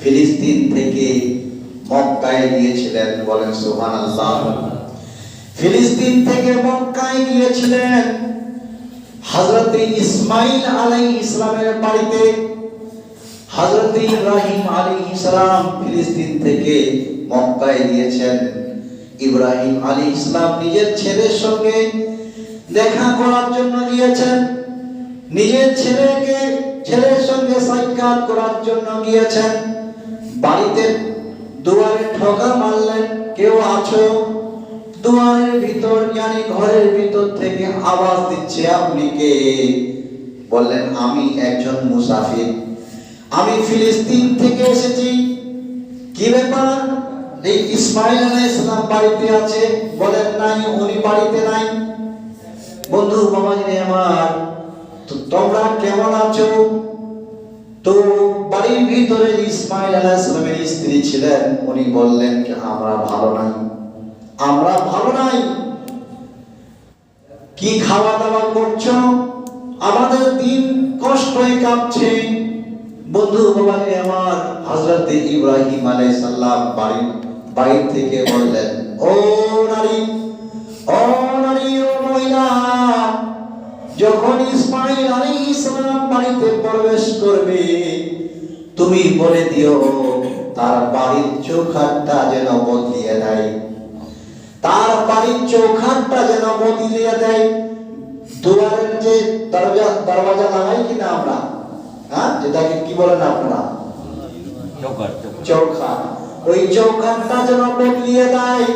ফিলিস্তিন থেকে মক্কায় গিয়েছিলেন বলেন সুহান আল্লাহ ফিলিস্তিন থেকে মক্কায় গিয়েছিলেন হজরতে ইসমাইল আলাই ইসলামের বাড়িতে। হজরতে ইব্রাহিম আলী ইসলাম ফিলিস্তিন থেকে মক্কায় গিয়েছেন। ইব্রাহিম আলী ইসলাম নিজের ছেলের সঙ্গে দেখা করার জন্য গিয়েছেন। নিজের ছেলেকে, ছেলের সঙ্গে সাক্ষাৎ করার জন্য গিয়েছেন। বাড়িতে দুয়ারে ঠকা মারলেন, কেউ আছো? দুয়ারের ভিতর জানি ঘরের ভিতর থেকে আওয়াজ দিচ্ছে, আপনি কে? বললেন, আমি একজন মুসাফির। আমি ফিলিস্তিন থেকে এসেছি। কি ব্যাপার? এই ইসমাইল আলাইহিস সালাম বাড়িতে আছে? বলেন, নাই, উনি বাড়িতে নাই। বন্ধু বাবাজি আমার। তোমরা কেমন আছো? তো বাড়ির ভিতরে ইসমাইল স্ত্রী ছিলেন, উনি বললেন যে আমরা ভালো নাই। আমরা ভালো নাই? কি খাওয়া দাওয়া করছ? আমাদের দিন কষ্টই বন্ধু বাবাজি আমার ইব্রাহিম থেকে বললেন, ও নারী ও নারী ও মহিলা, যখন ইসমাইল আলাইহিস সালাম বাড়িতে প্রবেশ করবে তুমি বলে দিও তার বাড়ির চৌখাটটা যেন বদলিয়ে দেয়। তার বাড়ির চৌখাটটা যেন বদলিয়ে দেয়। দুয়ারের যে দরজা দরওয়াজা লাগাই কিনা আমরা? হ্যাঁ যেটাকে কি বলেন আপনারা? চৌখাট ওই চৌখাটটা যেন বদলিয়ে দেয়।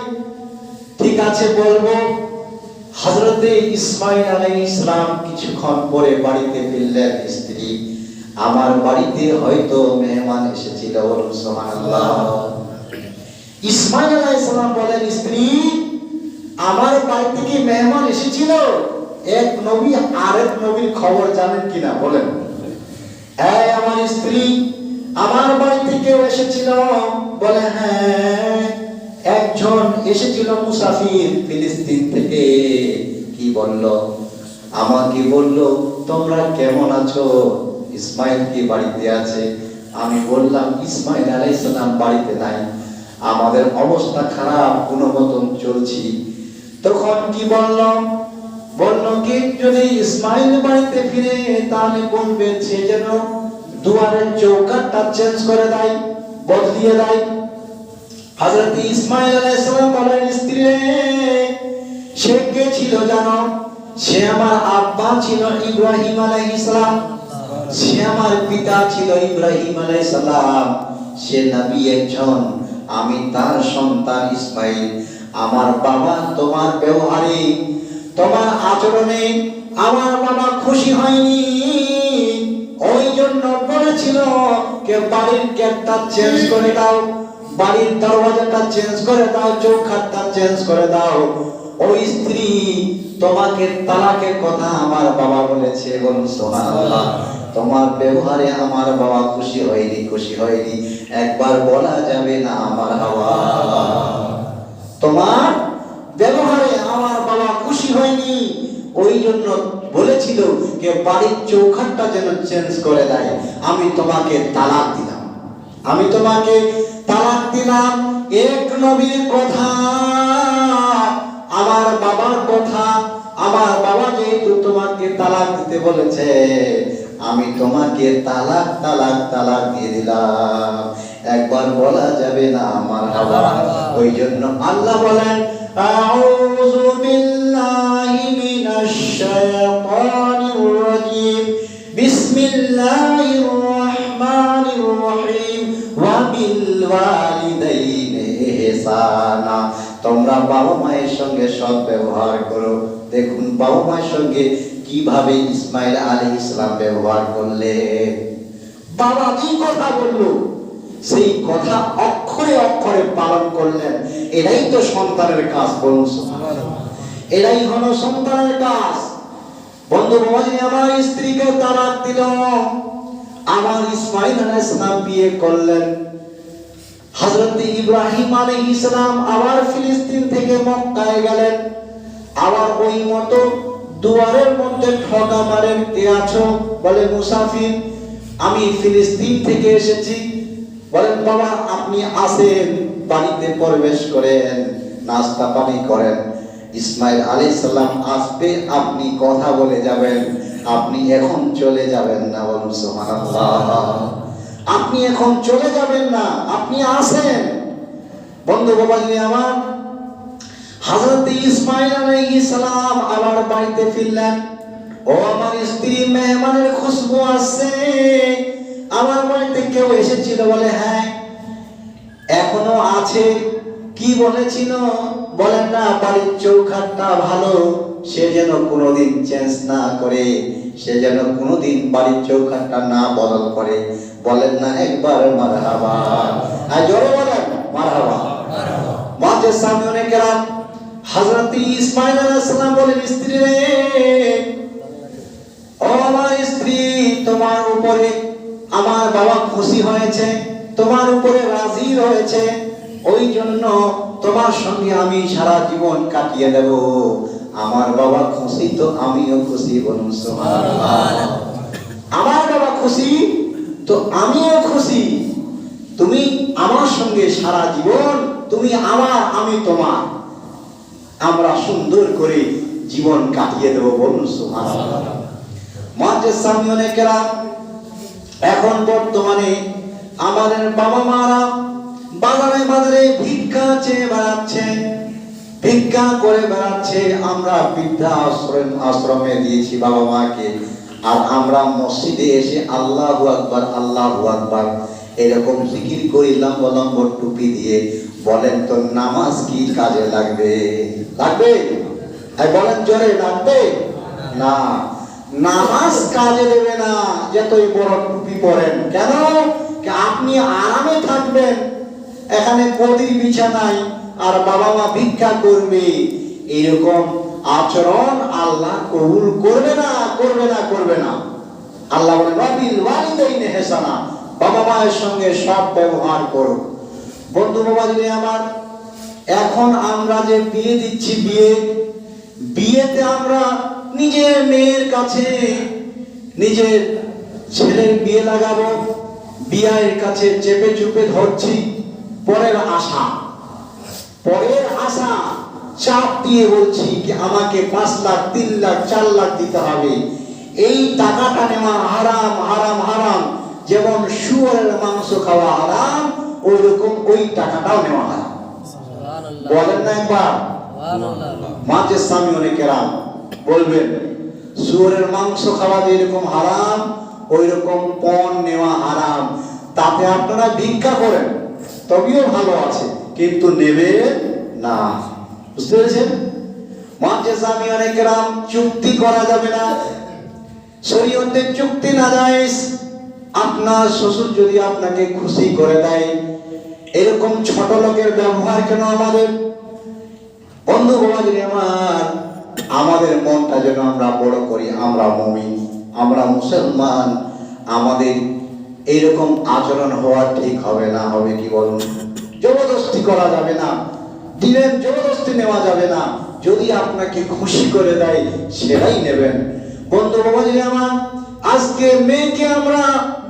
ঠিক আছে বলব হজরতে ইসমাইল আলাইহিস ইসলাম কিছুক্ষণ পরে বাড়িতে ফিরলেন স্ত্রী। আমার বাড়িতে হয়তো মেহমান এসেছিল, বলুন সুবহানাল্লাহ। ইসমাইল আলাইহিস বলেন, স্ত্রী, আমার বাড়িতে কি মেহমান এসেছিল। এক নবী, আরেক নবীর খবর জানেন কিনা বলেন। এই আমার স্ত্রী, আমার বাড়িতে কেউ এসেছিল। বলে হ্যাঁ একজন এসেছিল মুসাফির ফিলিস্তিন থেকে। কি বলল? আমাকে বলল, তোমরা কেমন আছো? ইসমাইল কি বাড়িতে আছে? আমি বললাম, ইসমাইল আলাইহিস সালাম বাড়িতে নাই। আমাদের অবস্থা খারাপ, কোনো মতন চলছি। তখন কি বললাম বলল কি, যদি ইসমাইল বাড়িতে ফিরে, তাহলে বলবে, সে যেন দুয়ারের চৌকাটটা চেঞ্জ করে দেয়, বদলিয়ে দেয়। হযরত ইসমাইল আলাইহিস সালাম বলেন স্ত্রী সে কে ছিল জানো? সে আমার আব্বা ছিল ইব্রাহিম আলাইহিস সালাম। সে আমার পিতা ছিল ইব্রাহিম আলাইহিস সালাম সে নবী একজন। আমি তার সন্তান ইসমাইল। আমার বাবা তোমার ব্যবহারে। তোমার আচরণে আমার বাবা খুশি হয়নি। ওই জন্য বলেছিল, কে বাড়ির গেটটা চেঞ্জ করে দাও, বাড়ির দরওয়াজাটা চেঞ্জ করে দাও চৌখাটটা চেঞ্জ করে দাও। ওই স্ত্রী তোমাকে তালাকের কথা আমার বাবা বলেছে বলুন, সুবহানাল্লাহ। তোমার ব্যবহারে আমার বাবা খুশি হয়নি খুশি হয়নি। একবার বলা যাবে না আমার হাওয়া। তোমার ব্যবহারে আমার বাবা খুশি হয়নি। ওই জন্য বলেছিল যে বাড়ির চৌখাটটা যেন চেঞ্জ করে দেয়। আমি তোমাকে তালাক দিলাম। আমি তোমাকে তালাক দিলাম। এক নবীর কথা, আমার বাবার কথা। আমার বাবা যেহেতু তোমাকে তালাক দিতে বলেছে আমি তোমাকে তালাক তালাক তালাক দিয়ে দিলাম। একবার বলা যাবে না আমার হাওয়া। ওই জন্য আল্লাহ বলেন তোমরা বাবা মায়ের সঙ্গে সৎ ব্যবহার করো। দেখুন, বাবা মায়ের সঙ্গে কীভাবে ইসমাইল আলাইহিস ইসলাম ব্যবহার করলেন বাবা যে কথা বলল? সেই কথা অক্ষরে অক্ষরে পালন করলেন। এটাই তো সন্তানের কাজ বলুন। এটাই হলো সন্তানের কাজ। বন্ধু বাবাজি, আমার স্ত্রীকে তালাক দিল। আমার ইসমাইল আলাইহিস সালাম বিয়ে করলেন। হযরত ইব্রাহিম আলাইহিস সালাম আবার ফিলিস্তিন থেকে মক্কায় গেলেন। আবার ওই মতো দুয়ারের মধ্যে ঠকা মারেন কে আছো বলে, মুসাফির, আমি ফিলিস্তিন থেকে এসেছি। বলেন, বাবা, আপনি আসেন বাড়িতে প্রবেশ করেন, নাস্তা পানি করেন। ইসমাইল আলী সাল্লাম আসবে আপনি কথা বলে যাবেন। আপনি এখন চলে যাবেন না, বলুন আপনি এখন চলে যাবেন না, আপনি আসেন। বন্ধু বাবাজি আমার হযরত ইসমাইল আলাইহিস সালাম আবার বাড়িতে ফিরলেন। ও আমার স্ত্রী মেহমানের খুশবু আসছে। আমার বাড়িতে কেউ এসেছিল বলে হ্যাঁ এখনও আছে। কি বলেছিল? বলেন না বাড়ির চৌখাটটা ভালো সে যেন কোনোদিন চেঞ্জ না করে সে যেন কোনোদিন বাড়ির চৌখাটটা না বদল করে। বলেন না একবার মারহাবা। আর জোরে বলেন মারহাবা। মাঝে সামনে অনেক ইসমাইল বলেন, স্ত্রী রে, ও আমার স্ত্রী, তোমার উপরে আমার বাবা খুশি হয়েছে, তোমার উপরে রাজি হয়েছে ওই জন্য তোমার সঙ্গে আমি সারা জীবন কাটিয়ে দেব। আমার বাবা খুশি তো আমিও খুশি বলুন আমার বাবা খুশি তো আমিও খুশি। তুমি আমার সঙ্গে সারা জীবন, তুমি আমার, আমি তোমার। আমরা সুন্দর করে জীবন কাটিয়ে দেব বলুন সামনে অনেকেরা এখন বর্তমানে আমাদের বাবা মারা বাজারে বাজারে ভিক্ষা চেয়ে বেড়াচ্ছে, ভিক্ষা করে বেড়াচ্ছে, আমরা বৃদ্ধা আশ্রম আশ্রমে দিয়েছি বাবা মাকে। আর আমরা মসজিদে এসে আল্লাহু আকবার আল্লাহু আকবার, এরকম জিকির করি লম্ব টুপি দিয়ে। বলেন তো নামাজ কি কাজে লাগবে? লাগবে? বলেন জোরে, লাগবে? না। নামাজ কাজে দেবে না, যতই বড় টুপি পরেন। কেন? আপনি আরামে থাকবেন। এখানে গদির বিছানায় আর বাবা মা ভিক্ষা করবে। এরকম আচরণ আল্লাহ কবুল করবে না করবে না করবে না। আল্লাহ বলে রবিল ওয়ালিদাইনে হেসানা। বাবা মায়ের সঙ্গে সব ব্যবহার করো। বন্ধু বাবা, যদি আমার এখন আমরা যে বিয়ে দিচ্ছি বিয়ে, বিয়েতে আমরা নিজের মেয়ের কাছে, নিজের ছেলের বিয়ে লাগাবো, বিয়ের কাছে চেপে চুপে ধরছি, পরের আশা। পরের আশা চাপ দিয়ে বলছি কি আমাকে পাঁচ লাখ, তিন লাখ, চার লাখ দিতে হবে। এই টাকাটা নেওয়া হারাম হারাম হারাম। যেমন শুয়ারের মাংস খাওয়া হারাম ওই রকম ওই টাকাটাও নেওয়া হারাম বলেন না একবার। মাঝে স্বামী অনেকেরাম বলবেন শুয়ারের মাংস খাওয়া যেরকম হারাম ওই রকম পণ নেওয়া হারাম। তাতে আপনারা ভিক্ষা করেন তবেও ভালো আছে কিন্তু নেবে না। বুঝতে পেরেছেন? মাঝে স্বামী অনেকেরাম চুক্তি করা যাবে না। শরীয়তের চুক্তি না যায় আপনার শ্বশুর যদি আপনাকে খুশি করে দেয় এরকম ছোট লোকের ব্যবহার কেন আমাদের? বন্ধু বাবাজি আমার, আমাদের মনটা যেন আমরা বড় করি, আমরা মমিন, আমরা মুসলমান, আমাদের এইরকম আচরণ হওয়া ঠিক হবে না হবে কি বলুন? জবরদস্তি করা যাবে না দিনের জবরদস্তি নেওয়া যাবে না। যদি আপনাকে খুশি করে দেয়, সেটাই নেবেন। বন্ধু বাবাজি আমার আজকে মেয়েকে আমরা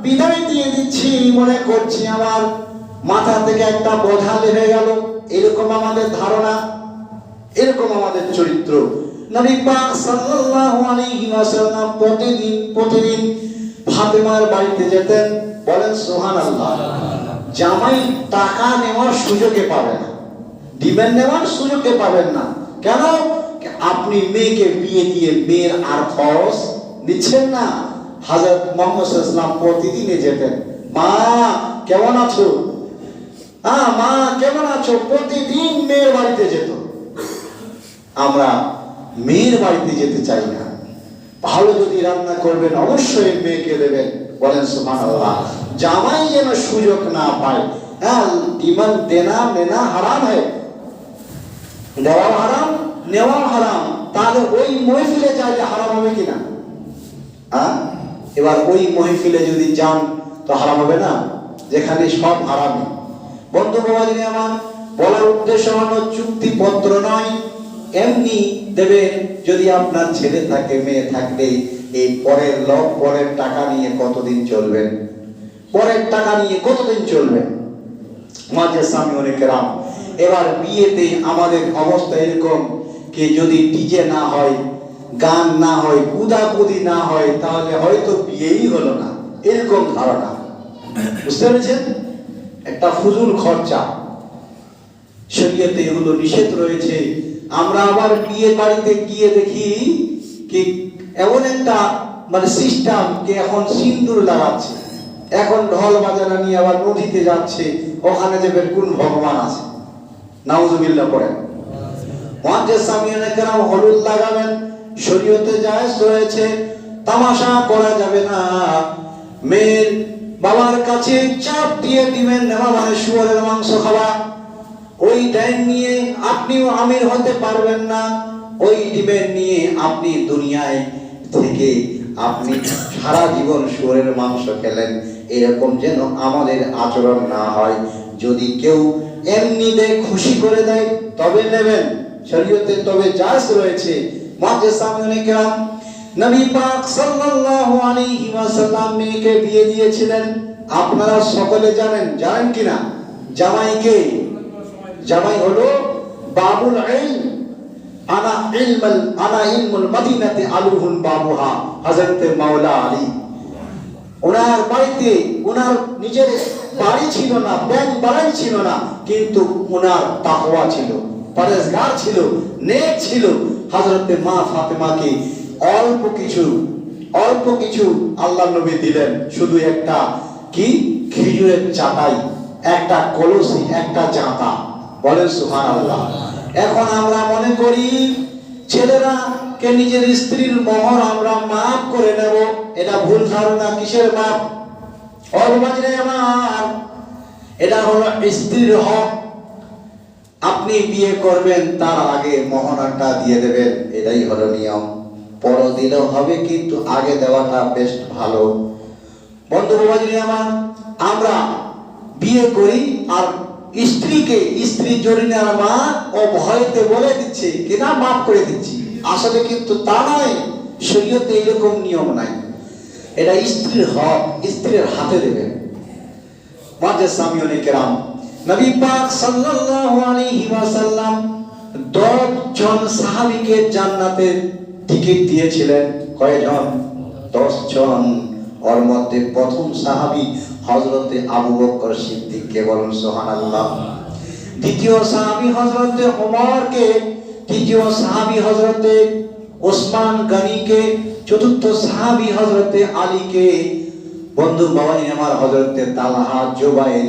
বিদায় দিয়ে দিচ্ছি, মনে করছি আমার মাথা থেকে একটা বোঝা লেগে গেল। এরকম আমাদের ধারণা, এরকম আমাদের চরিত্র। নবী পাক সাল্লাল্লাহু আলাইহি ওয়াসাল্লাম প্রতিদিন প্রতিদিন ফাতেমার বাড়িতে যেতেন, বলেন, সুবহানাল্লাহ, জামাই টাকা নেওয়ার সুযোগে পাবে না দিবেন নেওয়ার সুযোগে পাবেন না। কেন? আপনি মেয়েকে বিয়ে দিয়ে মেয়ের আর খরচ দিচ্ছেন না। হাজরত মোহাম্মদ ইসলাম প্রতিদিনে যেতেন, মা, কেমন আছো? হ্যাঁ মা, কেমন আছো? প্রতিদিন মেয়ের বাড়িতে যেত। আমরা মেয়ের বাড়িতে যেতে চাই না। ভালো যদি রান্না করবেন, অবশ্যই মেয়েকে দেবেন। বলেন, সুবহানাল্লাহ। জামাই যেন সুযোগ না পায়। হ্যাঁ ডিমান্ড দেনা, নেনা হারাম হয় দেওয়া হারাম নেওয়া হারাম। তাহলে ওই মহফিলে চাইলে হারাম হবে কিনা? হ্যাঁ এবার ওই মহফিলে যদি যান, তো হারাম হবে না? যেখানে সব হারামই। বন্ধু বাবাজি আমার বলার উদ্দেশ্য হলো চুক্তিপত্র নয়। এমনি দেবেন যদি আপনার ছেলে থাকে, মেয়ে থাকলে এই পরের লোক পরের টাকা নিয়ে কতদিন চলবেন? পরের টাকা নিয়ে কতদিন চলবে মাঝে স্বামী অনেক রাম এবার বিয়েতে আমাদের অবস্থা এরকম কি যদি ডিজে না হয়, গান না হয় কুদাকুদি না হয়, তাহলে হয়তো বিয়েই হলো না। এরকম ধারণা। বুঝতে পেরেছেন? একটা ফুজুল খরচা। শরীয়তে এগুলো নিষেধ রয়েছে। আমরা আবার বিয়ে বাড়িতে গিয়ে দেখি কি এমন একটা মানে সিস্টেম কে এখন সিন্দুর লাগাচ্ছে এখন ঢোল বাজানা নিয়ে আবার নদীতে যাচ্ছে। ওখানে দেবেন কোন ভগবান আছে। নাউজুবিল্লাহ পড়েন। হলুদ লাগাবেন। শরীয়তে জায়েজ রয়েছে। তামাশা করা যাবে না। মেয়ের বাবার কাছে চাপ দিয়ে দিবেন মানে শুয়ারের মাংস খাওয়া। ওই টাইম নিয়ে আপনিও আমির হতে পারবেন না। ওই ডিমের নিয়ে আপনি দুনিয়ায় থেকে আপনি সারা জীবন শুয়োরের মাংস খেলেন। এরকম যেন আমাদের আচরণ না হয়। যদি কেউ এমনি দেয়, খুশি করে দেয়, তবে নেবেন। শরীয়তে তবে জায়েজ রয়েছে। মাঝে সামনে কেরাম নবী পাক সাল্লাল্লাহু আলাইহি ওয়াসাল্লাম মেয়েকে বিয়ে দিয়েছিলেন। আপনারা সকলে জানেন জানেন কিনা? জামাইকে। জামাই হলো বাবুল ইলম। আনা ইলমাল, আনা ইলমুল মদিনাতে আলুহুন বাবুহা, হযরতে মাওলা আলী। ওনার বাড়িতে, ওনার নিজের বাড়ি ছিল না, ব্যাংক বাড়াই ছিল না, কিন্তু ওনার তাকওয়া ছিল পরেজগার ছিল, নেক ছিল। হযরতে মা ফাতেমাকে অল্প কিছু অল্প কিছু আল্লাহ নবী দিলেন। শুধু একটা কি? খেজুরের চাটাই, একটা কলসি, একটা জাঁতা বলেন সুহান আল্লাহ এখন আমরা মনে করি, ছেলেরা কে নিজের স্ত্রীর মোহর আমরা মাফ করে নেব, এটা ভুল ধারণা কিসের মাপ অর্বাজনে আমার, এটা হলো স্ত্রীর হক। আপনি বিয়ে করবেন, তার আগে মোহনাটা দিয়ে দেবেন, এটাই হলো নিয়ম। পর দিলেও হবে, কিন্তু আগে দেওয়াটা বেশ ভালো। বন্ধু বাবাজি আমার, আমরা বিয়ে করি আর স্ত্রীকে, স্ত্রী জরিনার মা ও ভয়তে বলে দিচ্ছে কিনা মাফ করে দিচ্ছি। আসলে কিন্তু তা নয়, শরীয়তে এরকম নিয়ম নাই। এটা স্ত্রীর হক, স্ত্রীর হাতে দেবেন মাঝে স্বামী অনেক রাম নবী পাক সাল্লাল্লাহু আলাইহি ওয়াসাল্লাম 10 জন সাহাবীকে জান্নাতের টিকিট দিয়েছিলেন কয়জন? 10 জন ওর মধ্যে প্রথম সাহাবী হযরতে আবু বকর সিদ্দিককে বলুন, সুবহানাল্লাহ। দ্বিতীয় সাহাবী হযরতে ওমরকে তৃতীয় সাহাবী হযরতে ওসমান গনিকে, চতুর্থ সাহাবী হযরতে আলীকে। বন্ধু বাবাজি আমার হযরতে তালহা, জুবাইর,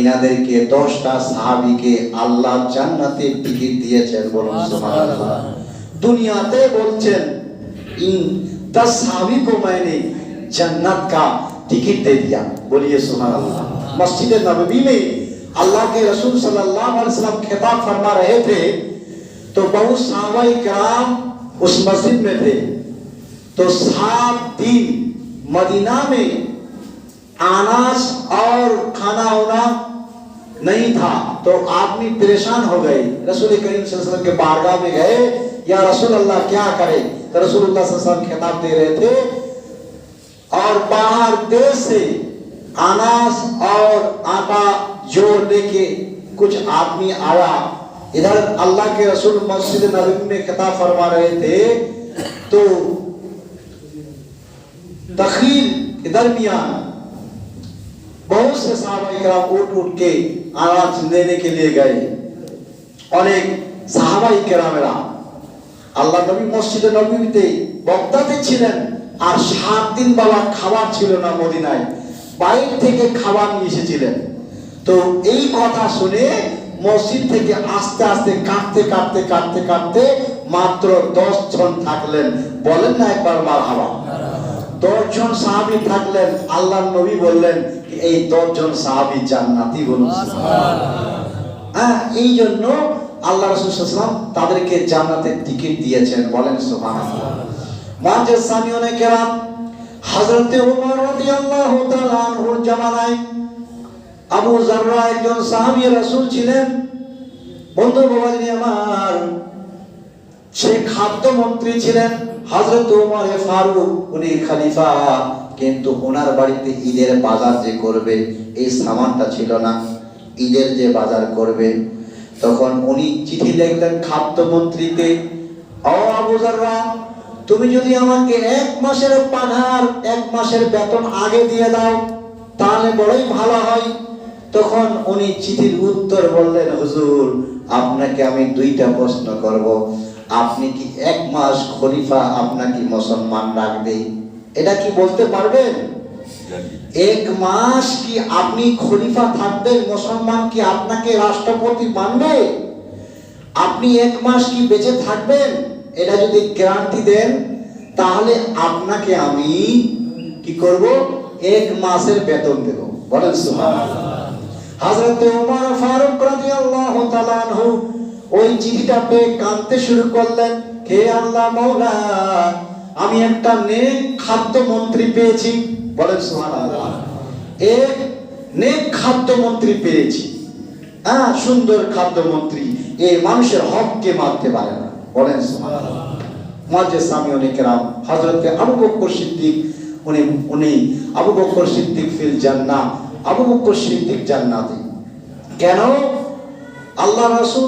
ইনাদেরকে দশটা সাহাবীকে আল্লাহ জান্নাতে টিকিট দিয়েছেন বলুন, সুবহানাল্লাহ। দুনিয়াতে বলছেন इन दस साहबी को मैंने जन्नत का टिकट दे दिया बोलिए सुभान अल्लाह मस्जिद नबवी में अल्लाह के रसूल सल्लल्लाहु अलैहि वसल्लम खिताब फरमा रहे थे तो बहुत साहबा कराम उस मस्जिद में थे तो सात दिन मदीना में अनाज और खाना होना नहीं था तो आदमी परेशान हो गए। रसूल करीम वसल्लम के बारगाह में गए, या रसूल अल्लाह, क्या करे? तो वसल्लम खिताब दे रहे थे। और बाहर देश से अनाज और आटा जोड़ लेके कुछ आदमी आया। इधर अल्लाह के रसूल मस्जिद नबी में खिताब फरमा रहे थे। तो के दरमियान बहुत से साहबा उठ उठ के आवाज लेने के लिए गए অনেক সাহাবাই কেরামেরা আল্লাহ নবী মসজিদে নবীতে বক্তাতে ছিলেন আর সাত দিন বাবা খাবার ছিল না মদিনায় বাইরে থেকে খাবার নিয়ে এসেছিলেন তো এই কথা শুনে মসজিদ থেকে আস্তে আস্তে কাঁদতে কাঁদতে কাঁদতে কাঁদতে মাত্র দশ জন থাকলেন বলেন না একবার মার হাওয়া দশজন সাহাবি থাকলেন আল্লাহ নবী বললেন এই দশজন সাহাবি জান্নাতি বলুন হ্যাঁ এই জন্য আল্লাহ রসুলাম তাদেরকে জান্নাতের টিকিট দিয়েছেন বলেন সুবহানাল্লাহ। মাঝে স্বামী অনেক কেরাম হযরতে ওমর রাদিয়াল্লাহু তাআলা আনহুর জামানায় আবু জাররা একজন সাহাবী রাসূল ছিলেন। বন্ধু বাবাজি আমার সে খাদ্য মন্ত্রী ছিলেন হযরত ওমর ফারুক। উনি খলিফা। কিন্তু ওনার বাড়িতে ঈদের বাজার যে করবে, এই সামানটা ছিল না। ঈদের যে বাজার করবে, তখন উনি চিঠি লিখলেন খাদ্যমন্ত্রীকে, ও আবুজাররা তুমি যদি আমাকে এক মাসের পাঠার এক মাসের বেতন আগে দিয়ে দাও, তাহলে বড়ই ভালো হয়। তখন উনি চিঠির উত্তর বললেন, হুজুর, আপনাকে আমি দুইটা প্রশ্ন করব। আপনি কি এক মাস খলিফা আপনাকে মুসলমান রাখবে? এটা কি বলতে পারবেন? এক মাস কি আপনি খলিফা থাকবেন? মুসলমান কি আপনাকে রাষ্ট্রপতি মানবে? আপনি এক মাস কি বেঁচে থাকবেন? এটা যদি গ্যারান্টি দেন তাহলে আপনাকে আমি কি করব? এক মাসের বেতন দেব। বলেন সুবহানাল্লাহ। হযরত ওমর ফারুক রাদিয়াল্লাহু তাআলা আনহু ওই চিঠিটা পেয়ে কাঁদতে শুরু করলেন। হে আল্লাহ মাওলা আমি একটা নেক খাদ্য মন্ত্রী পেয়েছি। বলেন সুবহানাল্লাহ। এক নেক খাদ্য মন্ত্রী পেয়েছি। হ্যাঁ সুন্দর খাদ্যমন্ত্রী। এই মানুষের হককে মারতে পারে না। বলেন সুবহানাল্লাহ। মাঝে স্বামী অনেক রাম হজরত আবু বকর সিদ্দিক, উনি উনি আবু বকর সিদ্দিক ফিল জান্নাহ, আবু বকর সিদ্দিক জান্নাতি। কেন? আল্লাহ রাসূল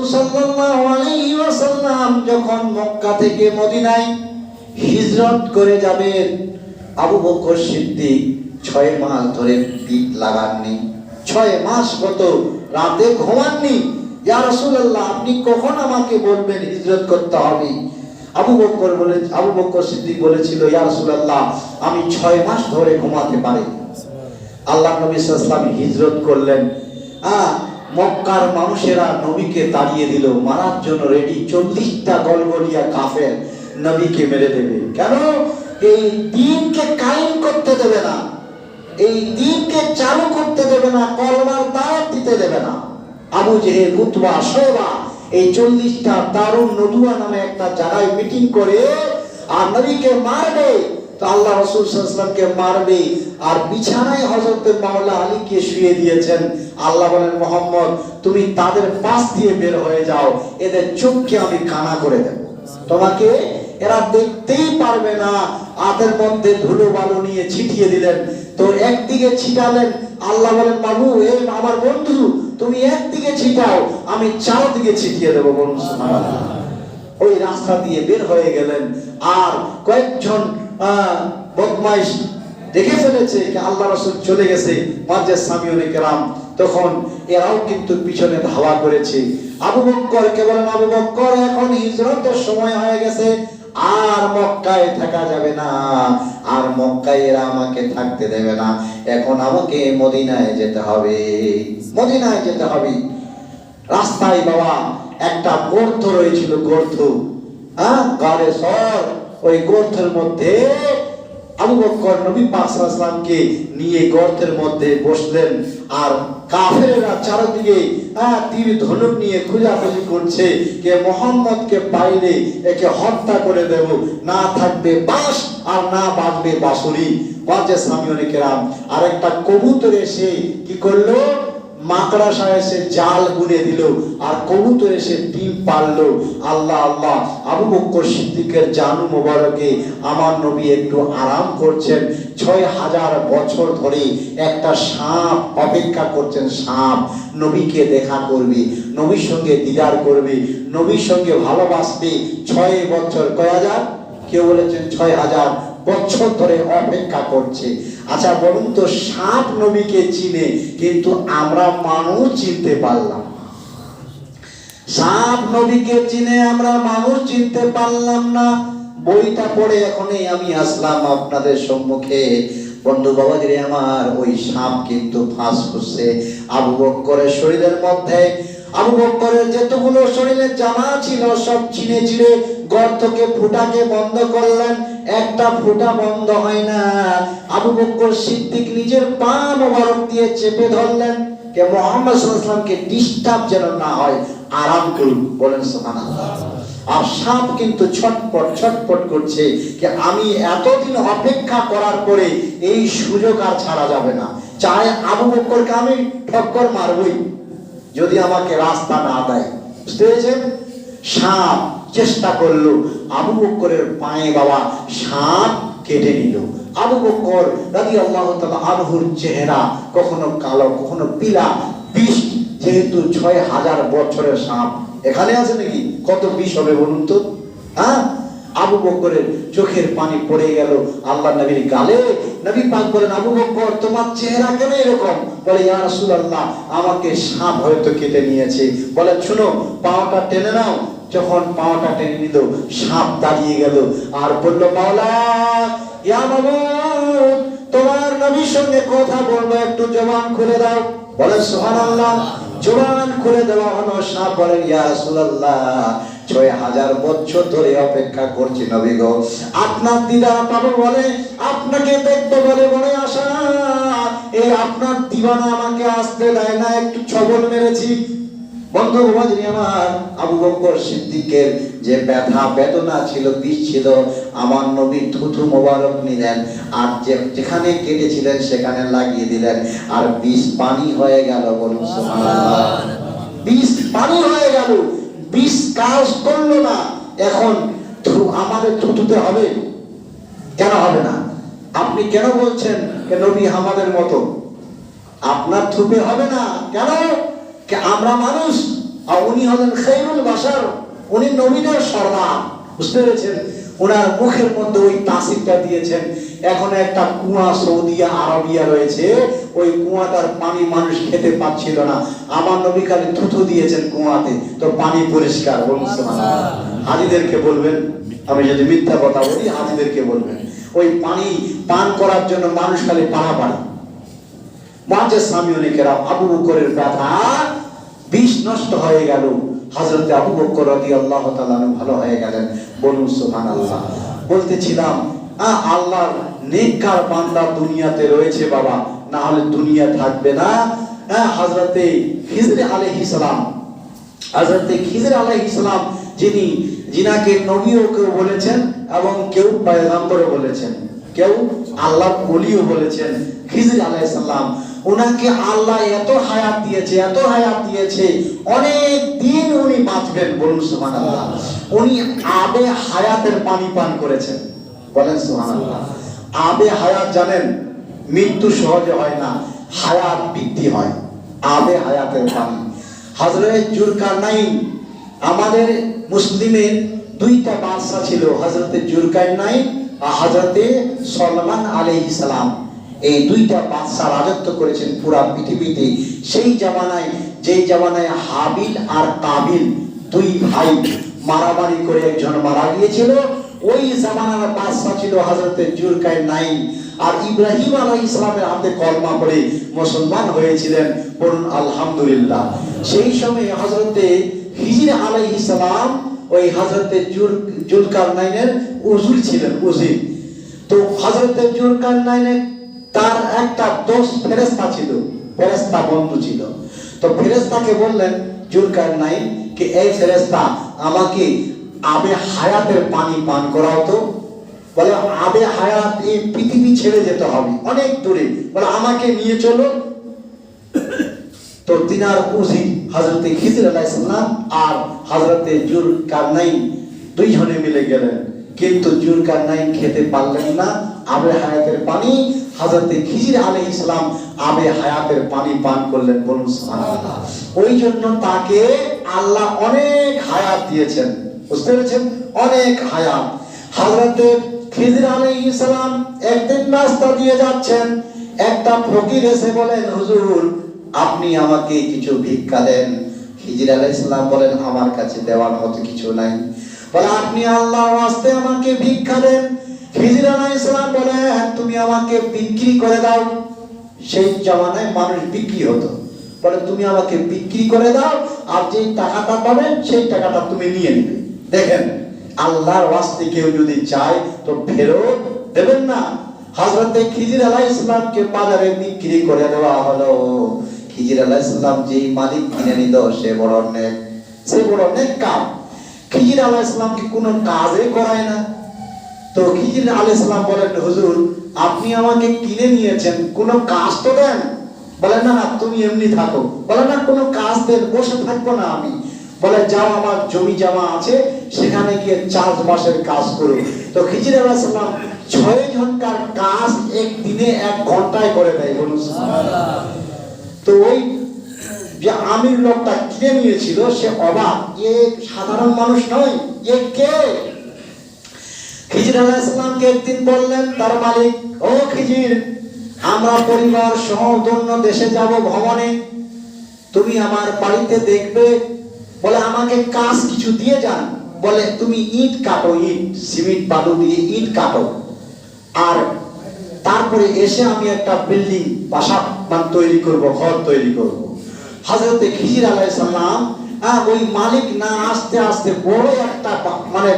ওয়াসাল্লাম যখন মক্কা থেকে মদিনায় হিজরত করে যাবেন, আবু বকর সিদ্দিক ছয় মাস ধরে পিঠ লাগাননি, ছয় মাস কত রাতে ঘুমাননি। ইয়া রাসূলুল্লাহ, আপনি কখন আমাকে বলবেন হিজরত করতে হবে? আবু বকর বলে, আবু বকর সিদ্দিক বলেছিল, ইয়া রাসূলুল্লাহ, আমি ছয় মাস ধরে ঘুমাতে পারি আল্লাহ নবী সাল্লাল্লাহু হিজরত করলেন। আহ মক্কার মানুষেরা নবীকে তাড়িয়ে দিল। মারার জন্য রেডি চল্লিশটা গলগলিয়া কাফের নবীকে মেরে দেবে। কেন? এই দিনকে কায়েম করতে দেবে না। এই দিনকে চালু করতে দেবে না, কলমার দাওয়াত দিতে দেবে না। আবু জেহেল, উতবা, শোবা, এই চল্লিশটা দারুণ নদুয়া নামে একটা জায়গায় মিটিং করে আর নবীকে মারবে। আল্লাহ রসুল সাল্লামকে মারবে। আর বিছানায় হজরত মাওলা আলীকে শুয়ে দিয়েছেন। আল্লাহ বলেন, মোহাম্মদ, তুমি তাদের পাশ দিয়ে বের হয়ে যাও। এদের চোখকে আমি কানা করে দেব। তোমাকে এরা দেখতেই পারবে না। হাতের মধ্যে ধুলো বালু নিয়ে ছিটিয়ে দিলেন। তো একদিকে ছিটালেন। আল্লাহ বলেন, বাবু, এ আমার বন্ধু, তুমি একদিকে ছিটাও। আমি চারদিকে ছিটিয়ে দেবো সুবহানাল্লাহ। ওই রাস্তা দিয়ে বের হয়ে গেলেন। আর কয়েকজন বদমাইশ। দেখে ফেলেছে আল্লাহ রসুল চলে গেছে মাঝে স্বামী অনেক রাম তখন এরাও কিন্তু পিছনে ধাওয়া করেছে। আবু বক্কর কে বলেন, আবু বক্কর, এখন হিজরতের সময় হয়ে গেছে। আর মক্কায় থাকা যাবে না। আর মক্কায় এরা আমাকে থাকতে দেবে না। এখন আমাকে মদিনায় যেতে হবে। মদিনায় যেতে হবে। রাস্তায় বাবা, একটা গর্ত রয়েছিল, গর্ত। হ্যাঁ গাড়ে সর। ওই গর্তের মধ্যে আবু বকর নবী ওয়াসাল্লামকে নিয়ে গর্তের মধ্যে বসলেন। আর কাফেরেরা চারিদিকে হ্যাঁ তীর ধনুক নিয়ে খোঁজাখুঁজি করছে কে মোহাম্মদকে পাইলে একে হত্যা করে দেব। না থাকবে বাস আর না বাঁধবে বাঁশুরি। বাজে স্বামী অনেকেরাম আর একটা কবুতর এসে কি করল? মাকড়াসা এসে জাল বুনে দিল আর কবুতর এসে ডিম পারল। আল্লাহ আল্লাহ, আবু বক্কর সিদ্দিকের জানু মোবারকে আমার নবী একটু আরাম করছেন। ছয় হাজার বছর ধরে একটা সাপ অপেক্ষা করছেন সাপ। নবীকে দেখা করবে, নবীর সঙ্গে দিদার করবে, নবীর সঙ্গে ভালোবাসবে। ছয় বছর, কয় হাজার? কেউ বলেছেন ছয় হাজার। বছর ধরে অপেক্ষা করছে। আচ্ছা বলুন তো সাপ নবীকে চিনে কিন্তু আমরা মানুষ চিনতে পারলাম। সাপ নবীকে চিনে আমরা মানুষ চিনতে পারলাম না। বইটা পড়ে এখনই আমি আসলাম আপনাদের সম্মুখে। বন্ধু বাবাজিরে, আমার ওই সাপ কিন্তু ফাঁস করছে। আবু বক্করের শরীরের মধ্যে আবু বক্করের যেতগুলো শরীরের জামা ছিল, সব ছিঁড়ে ছিঁড়ে গর্তকে, ফুটাকে বন্ধ করলেন। একটা ফুটা বন্ধ হয় না। আবু সিদ্দিক নিজের পা মোবারক দিয়ে চেপে ধরলেন মোহাম্মদ ডিস্টার্ব যেন না হয়, আরাম করুন, বলেন আর সাপ কিন্তু ছটপট ছটপট করছে যে আমি এতদিন অপেক্ষা করার পরে এই সুযোগ আর ছাড়া যাবে না। চাই আবু বক্করকে আমি ঠক্কর মারবই। যদি আমাকে রাস্তা না দেয়, বুঝতে পেরেছেন? সাপ চেষ্টা করল, আবু বক্করের পায়ে বাবা সাপ কেটে নিল। আবু বকর রাদিয়াল্লাহু আল্লাহ আনহুর চেহারা, কখনো কালো, কখনো পিলা বিষ যেহেতু ছয় হাজার বছরের সাপ। এখানে আছে নাকি? কত বিষ হবে বলুন তো? হ্যাঁ? আবু বকরের চোখের পানি পড়ে গেল। আল্লাহ নবীর গালে। নবী পাক বলেন, আবু বকর তোমার চেহারা কেন এরকম? বলে, ইয়া রাসূলুল্লাহ, আমাকে সাপ হয়তো কেটে নিয়েছে। বলে, শুনো, পাওয়াটা টেনে নাও। যখন পাওয়াটা টেনে নিল, সাপ দাঁড়িয়ে গেল। আর বলল, মাওলা, ইয়া মাবুদ তোমার নবীর সঙ্গে কথা বলব, একটু জবান খুলে দাও। বলে, সুবহানাল্লাহ। জবান খুলে দেওয়া হলো, সাপ বলেন, ইয়া রাসূলুল্লাহ ছয় হাজার বছর ধরে অপেক্ষা করছি নবী গো। আপনার পাবো বলে আপনাকে দেখতে বলে বলে আশা। এই আপনার দিবানা আমাকে আসতে দেয় না একটু ছবল মেরেছি। বন্ধু আমার আবু বকর সিদ্দিকের যে ব্যথা বেদনা ছিল বিষ ছিল আমার নবী থুথু মোবারক নিলেন আর যে যেখানে কেটেছিলেন সেখানে লাগিয়ে দিলেন। আর বিষ পানি হয়ে গেল বলুন বিষ পানি হয়ে গেল। বিষ কাজ করল না, এখন আমাদের থুতুতে হবে? কেন হবে না? আপনি কেন বলছেন নবী আমাদের মতো? আপনার থুপে হবে না। কেন? আমরা মানুষ, আর উনি হলেন খেরুল বাসার উনি নবীদের সর্দার। বুঝতে পেরেছেন? ওনার মুখের মধ্যে ওই তাসিরটা দিয়েছেন। এখন একটা কুয়া সৌদি আরবিয়া রয়েছে, ওই কুয়াটার পানি মানুষ খেতে পাচ্ছিল না। আমার নবী খালি থুথু দিয়েছেন কুয়াতে, তো পানি পরিষ্কার। হাজিদেরকে বলবেন, আমি যদি মিথ্যা কথা বলি, হাজিদেরকে বলবেন, ওই পানি পান করার জন্য মানুষ খালি পাড়াপাড়ি মাঝের স্বামী অনেকেরা আবু বকরের ব্যথা বিষ নষ্ট হয়ে গেল। হযরত আবু বকর রাদিয়াল্লাহু তাআলা আনহু ভালো হয়ে গেলেন। বলুন, সুবহানাল্লাহ। বলতেছিলাম, আ, আল্লাহর নেককার বান্দা দুনিয়াতে রয়েছে বাবা না হলে দুনিয়া থাকবে না। হ্যাঁ হযরতে খিজর আলাইহিস সালাম, হযরতে খিজর আলাইহিস সালাম, যিনি, যিনাকে নবীও কেউ বলেছেন এবং কেউ পয়গম্বরও বলেছেন, কেউ আল্লাহ বলিও বলেছেন, খিজর আলাইহিস সালাম। ওনাকে আল্লাহ এত হায়াত দিয়েছে, এত হায়াত দিয়েছে, অনেক দিন উনি বাঁচবেন বলুন সুবহানাল্লাহ। উনি আবে হায়াতের পানি পান করেছেন। বলেন সুবহানাল্লাহ। আবে হায়াত জানেন, মৃত্যু সহজে হয় না, হায়াত বৃদ্ধি হয়। আবে হায়াতের পানি। হযরত জুরকানাইন আমাদের মুসলিমের দুইটা বাদশা ছিল, হযরতে জুরকানাইন আর হযরতে সলমান আলাইহিস সালাম। এই দুইটা বাদশা রাজত্ব করেছেন পুরা পৃথিবীতে। সেই জামানায়, যেই জামানায় হাবিল আর কাবিল দুই ভাই মারামারি করে একজন মারা গিয়েছিল, ওই জামানার বাদশা ছিল হযরতে জুরকানাইন আর ইব্রাহিম আলাইহিস ইসলামের হাতে কলমা পড়ে মুসলমান হয়েছিলেন, বলুন আলহামদুলিল্লাহ। সেই সময় হযরতে হিজর আলাইহিস সালাম ওই হযরতে জুলকারনাইনের উজুর ছিলেন, উজির। তো হযরতে জুলকারনাইনের তার একটা দোষ ফেরেস্তা ছিল, ফেরেশতা বন্ধু ছিল। তো ফেরেশতাকে বললেন জুলকারনাইন কি এই ফেরেশতা আমাকে আবে হায়াতের পানি পান করাও তো? বলে, আবে হায়াত এই পৃথিবী ছেড়ে যেতে হবে, অনেক দূরে। বলে, আমাকে নিয়ে চলো। তো তিনার উজি হজরতে খিজির আলাইসাল্লাম আর হজরতে জুর কারনাইন দুইজনে মিলে গেলেন। কিন্তু জুর কারনাইন খেতে পারলেন না। আবে হায়াতের পানি। হজরতে খিজির আলাই ইসলাম আবে হায়াতের পানি পান করলেন, বলুন ওই জন্য তাকে আল্লাহ অনেক হায়াত দিয়েছেন। বুঝতে পেরেছেন? অনেক হায়াত। হজরতে খিজির আলাই ইসলাম একদিন রাস্তা দিয়ে যাচ্ছেন। একটা ফকির এসে বলেন, হুজুর, আপনি আমাকে কিছু ভিক্ষা দেন। খিজির আলাইহিসসালাম বলেন, আমার কাছে দেওয়ার মতো কিছু নাই। বলে, আপনি আল্লাহ ওয়াস্তে আমাকে ভিক্ষা দেন। তুমি আমাকে বিক্রি করে দাও। সেই মানুষ বিক্রি হতো। তুমি আমাকে বিক্রি করে দাও আর সেই টাকাটা তুমি নিয়ে দেখেন, আল্লাহর কেউ যদি চায়, তো ফেরত দেবেন না। খিজির আলাইহিস সালামকে বাজারে বিক্রি করে দেওয়া হলো। খিজির আলাইহিস সালাম যেই মালিক কিনে নিল, সে বড় সে বড় নেক কাম। খিজির আলাইহিস সালাম কি কোনো কাজে করায় না। তো খিজির আলাইহিস সালাম বলেন, হুজুর, আপনি আমাকে কিনে নিয়েছেন, কোনো কাজ তো দেন? বলে না না, তুমি এমনি থাকো। বলে না, কোনো কাজ দেন, বসে থাকব না আমি। বলে, যাও, আমার জমি জামা আছে, সেখানে গিয়ে চাষবাসের কাজ করো। তো খিজির সালাম ছয় ঘণ্টার কাজ একদিনে এক ঘন্টায় করে দেয়, বলুন। তো ওই যে আমির লোকটা কিনে নিয়েছিল, সে অবাক, এ সাধারণ মানুষ নয়, এ কে? খিজির আলাইসালামকে একদিন বললেন, তার মালিক, ও খিজির, আমরা পরিবার সহ অন্য দেশে যাব ভ্রমণে। তুমি আমার বাড়িতে দেখবে, বলে, আমাকে কাজ কিছু দিয়ে যান। বলে, তুমি ইট কাটো, ইট, সিমেন্ট, বালু দিয়ে ইট কাটো। আর তারপরে এসে আমি একটা বিল্ডিং, বাসা তৈরি করব, ঘর তৈরি করব। হজরতে খিজির আলাইসাল্লাম ওই মালিক না, আসতে আসতে বড় একটা মানে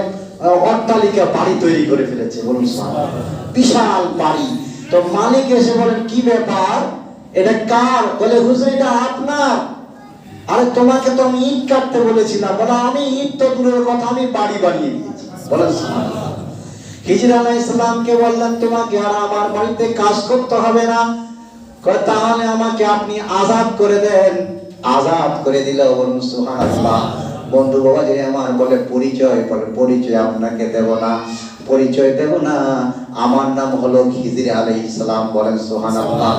অট্টালিকা বাড়ি তৈরি করে ফেলেছে, বলুন বিশাল বাড়ি। তো মালিক এসে বলেন, কি ব্যাপার? এটা কার? বলে, হুজুর, এটা আপনার। আরে, তোমাকে তো আমি ইট কাটতে বলেছিলাম। বলে, আমি ইট তো দূরের কথা, আমি বাড়ি বানিয়ে দিয়েছি। বলেন। হিজর আলাহ ইসলামকে বললেন, তোমাকে আর আমার বাড়িতে কাজ করতে হবে না। তাহলে আমাকে আপনি আজাদ করে দেন। আজাদ করে দিল বলুন, সুবহানাল্লাহ। বন্ধু বাবা যে আমার বলে পরিচয় বলে পরিচয় আপনাকে দেব না, পরিচয় দেব না। আমার নাম হলো খিজির আলাইহিস সালাম বলেন সুবহানাল্লাহ।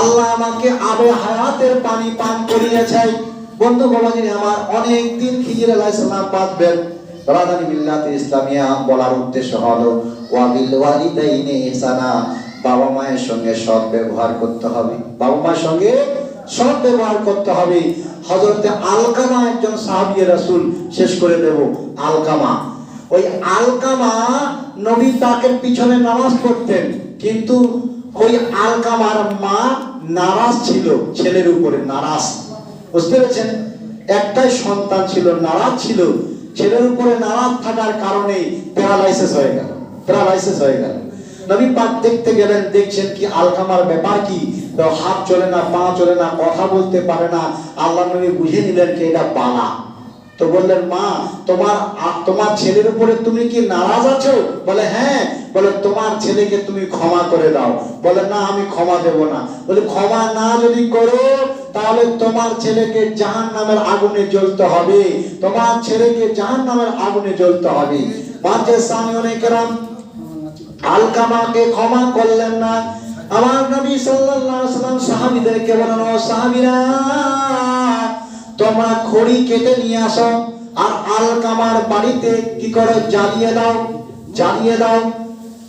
আল্লাহ আমাকে আবে হায়াতের পানি পান করিয়েছে বন্ধু বাবা যে আমার অনেক দিন খিজির আলাইহিস সালাম বাঁচবেন ব্রাদানি মিল্লাতে ইসলামিয়া বলার উদ্দেশ্য হলো, ওয়াবিল ওয়ালিদাইনে ইহসানা, বাবা মায়ের সঙ্গে সৎ ব্যবহার করতে হবে। বাবা মায়ের সঙ্গে সৎ ব্যবহার করতে হবে। হযরতে আলকামা একজন সাহাবী রাসূল শেষ করে দেব, আলকামা। ওই আলকামা নবী তাকের পিছনে নামাজ পড়তেন, কিন্তু ওই আলকামার মা নারাজ ছিল, ছেলের উপরে নারাজ। বুঝতে পেরেছেন? একটাই সন্তান ছিল, নারাজ ছিল, ছেলের উপরে নারাজ থাকার কারণে প্যারালাইসিস হয়ে গেল প্যারালাইসিস হয়ে গেল। নবী পাক দেখতে গেলেন, দেখছেন কি আলকামার ব্যাপার কি? হাত চলে না, পা চলে না, কথা বলতে পারে না। আল্লাহ নবী বুঝে নিলেন কি এটা বালা। তো বললেন, মা, তোমার তোমার ছেলের উপরে তুমি কি নারাজ আছো? বলে হ্যাঁ। বলে, তোমার ছেলেকে তুমি ক্ষমা করে দাও। বলে, না, আমি ক্ষমা দেব না। বলে, ক্ষমা না যদি করো, তাহলে তোমার ছেলেকে জাহান নামের আগুনে জ্বলতে হবে। তোমার ছেলেকে জাহান নামের আগুনে জ্বলতে হবে। মাঝে স্বামী অনেকেরাম আলকামাকে ক্ষমা করলেন না। আমার নবী সাল্লাল্লাহু আলাইহি সাল্লাম সাহাবীদেরকে বলেন, ও তোমরা খড়ি কেটে নিয়ে আসো আর আলকামার বাড়িতে কি করে জ্বালিয়ে দাও জ্বালিয়ে দাও,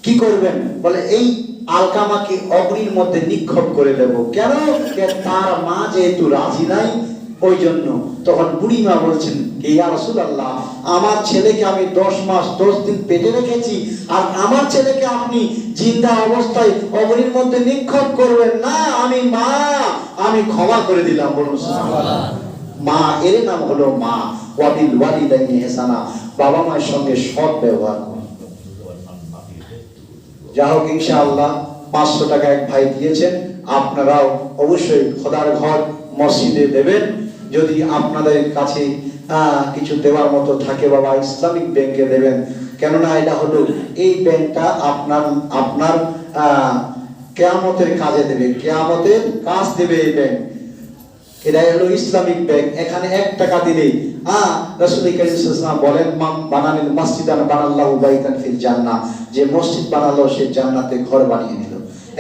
কি করবেন? বলে, এই আলকামাকে অগ্নির মধ্যে নিক্ষেপ করে দেব। কেন? তার মা যেহেতু রাজি নাই ওই জন্য তখন বুড়িমা বলছেন ইয়া রাসূলুল্লাহ, আমার ছেলেকে আমি দশ মাস, দশ দিন পেটে রেখেছি, আর আমার ছেলেকে আপনি জিন্দা অবস্থায় অগ্নির মধ্যে নিক্ষেপ করবেন না, আমি মা, আমি ক্ষমা করে দিলাম। বলুন মা, এর নাম হলো মা, ওয়াবিল ওয়ালিদাইনি ইহসানা বাবা মায়ের সঙ্গে সৎ ব্যবহার যা হোক, ইনশাআল্লাহ পাঁচশো টাকা এক ভাই দিয়েছেন, আপনারাও অবশ্যই খোদার ঘর মসজিদে দেবেন। যদি আপনাদের কাছে কিছু দেওয়ার মতো থাকে বাবা, ইসলামিক ব্যাংকে দেবেন। কেননা এটা হলো, এই ব্যাংকটা আপনার আপনার কেয়ামতের কাজে দেবে, কেয়ামতের কাজ দেবে এই ব্যাংক এটাই হলো ইসলামিক ব্যাংক এখানে এক টাকা দিলেই হ্যাঁ রাসূল ওয়াসাল্লাম বলেন বানানিল মসজিদান বানাল্লাহু বাইতান ফিল জান্নাহ। যে মসজিদ বানালো, সে জান্নাতে ঘর বানিয়ে নিল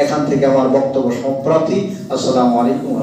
এখান থেকে আমার বক্তব্য সম্প্রতি আসসালামু আলাইকুম